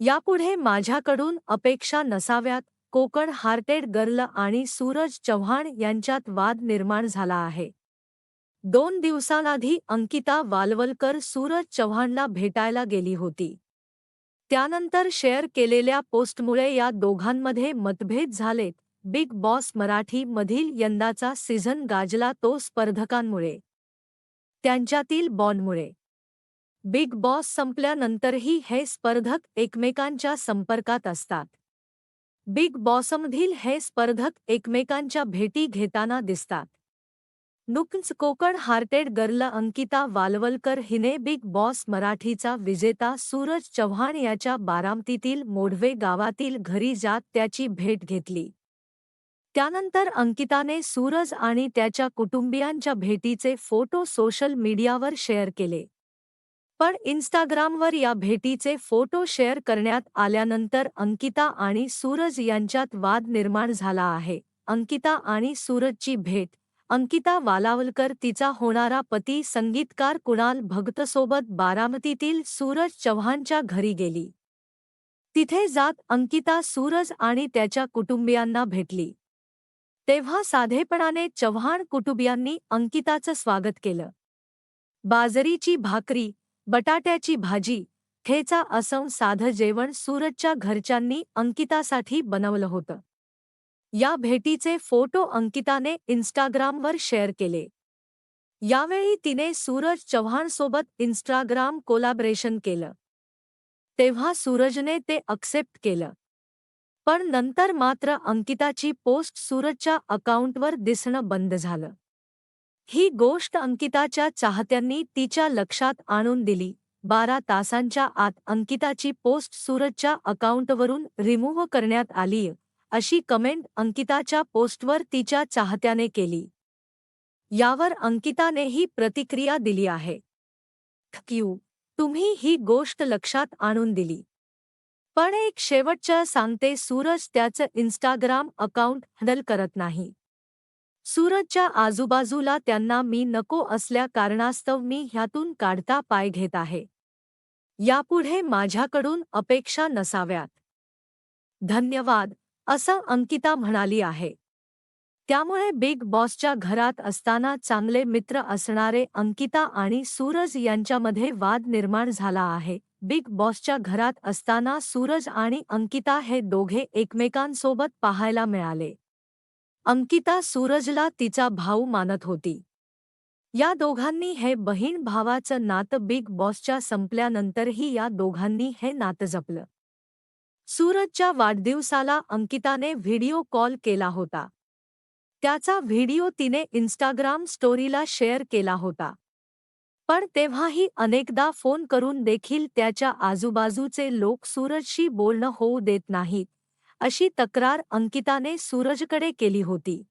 यापुढे माझ्याकडून अपेक्षा नसाव्यात. कोकण हार्टेड गर्ल आणि सूरज चव्हाण यांच्यात वाद निर्माण झाला आहे. दोन दिवसांआधी अंकिता वालवलकर सूरज चव्हाणला भेटायला गेली होती. त्यानंतर शेअर केलेल्या पोस्टमुळे या दोघांमध्ये मतभेद झालेत. बिग बॉस मराठी मधील यंदाचा सीझन गाजला तो स्पर्धकांमुळे. त्यांच्यातील बॉन्डमुळे. बिग बॉस संपल्यानंतरही हे स्पर्धक एकमेकांच्या संपर्कात असतात. बिग बॉसमधील हे स्पर्धक एकमेकांच्या भेटी घेताना दिसतात. नुकच कोकण हार्टेड गर्ल अंकिता वालवलकर हिने बिग बॉस मराठीचा विजेता सूरज चव्हाण याच्या बारामतीतील मोढवे गावातील घरी जात त्याची भेट घेतली. त्यानंतर अंकिताने सूरज आणि त्याच्या कुटुंबियांच्या भेटीचे फोटो सोशल मीडियावर शेअर केले. पण इन्स्टाग्रामवर या भेटीचे फोटो शेअर करण्यात आल्यानंतर अंकिता आणि सूरज यांच्यात वाद निर्माण झाला आहे. अंकिता आणि सूरजची भेट. अंकिता वालावलकर तिचा होणारा पती संगीतकार कुणाल भगतसोबत बारामतीतील सूरज चव्हाणच्या घरी गेली. तिथे जात अंकिता सूरज आणि त्याच्या कुटुंबियांना भेटली. तेव्हा साधेपणाने चव्हाण कुटुंबियांनी अंकिताचं स्वागत केलं. बाजरीची भाकरी बटाट्याची भाजी ठेचा असं साधं जेवण सूरजच्या घरच्यांनी अंकितासाठी बनवलं होतं. या भेटीचे फोटो अंकिताने इन्स्टाग्रामवर शेअर केले. यावेळी तिने सूरज चव्हाणसोबत इन्स्टाग्राम कोलॅबरेशन केलं. तेव्हा सूरजने ते अक्सेप्ट केलं. पण नंतर मात्र अंकिताची पोस्ट सूरजच्या अकाउंटवर दिसणं बंद झालं. ही गोष्ट अंकिताच्या चाहत्यांनी तिच्या लक्षात आणून दिली. बारा तासांच्या आत अंकिताची पोस्ट सूरजच्या अकाउंटवरून रिमूव्ह करण्यात आली अशी कमेंट अंकिताच्या पोस्टवर तिच्या चाहत्याने केली. यावर अंकितानेही प्रतिक्रिया दिली आहे. क्यू तुम्ही ही गोष्ट लक्षात आणून दिली. पण एक शेवटच्या सांगते सूरज त्याचं इन्स्टाग्राम अकाउंट हँडल करत नाही. सूरजच्या आजूबाजूला त्यांना मी नको असल्या कारणास्तव मी ह्यातून काढता पाय घेत आहे. यापुढे माझ्याकडून अपेक्षा नसाव्यात. धन्यवाद असं अंकिता म्हणाली आहे. त्यामुळे बिग बॉसच्या घरात असताना चांगले मित्र असणारे अंकिता आणि सूरज यांच्यामध्ये वाद निर्माण झाला आहे. बिग बॉसच्या घरात असताना सूरज आणि अंकिता हे दोघे एकमेकांसोबत पाहायला मिळाले. अंकिता सूरजला तिचा भाऊ मानत होती. या दोघांनी हे बहीण भावाचं नातं बिग बॉसच्या संपल्यानंतरही या दोघांनी हे नातं जपलं. सूरजच्या वाढदिवसाला अंकिताने व्हिडिओ कॉल केला होता. त्याचा व्हिडिओ तिने इन्स्टाग्राम स्टोरीला शेअर केला होता. पण तेव्हाही अनेकदा फोन करून देखील त्याच्या आजूबाजूचे लोक सूरजशी बोलणं होऊ देत नाहीत. अशी तक्रार अंकिताने सूरजकडे केली होती.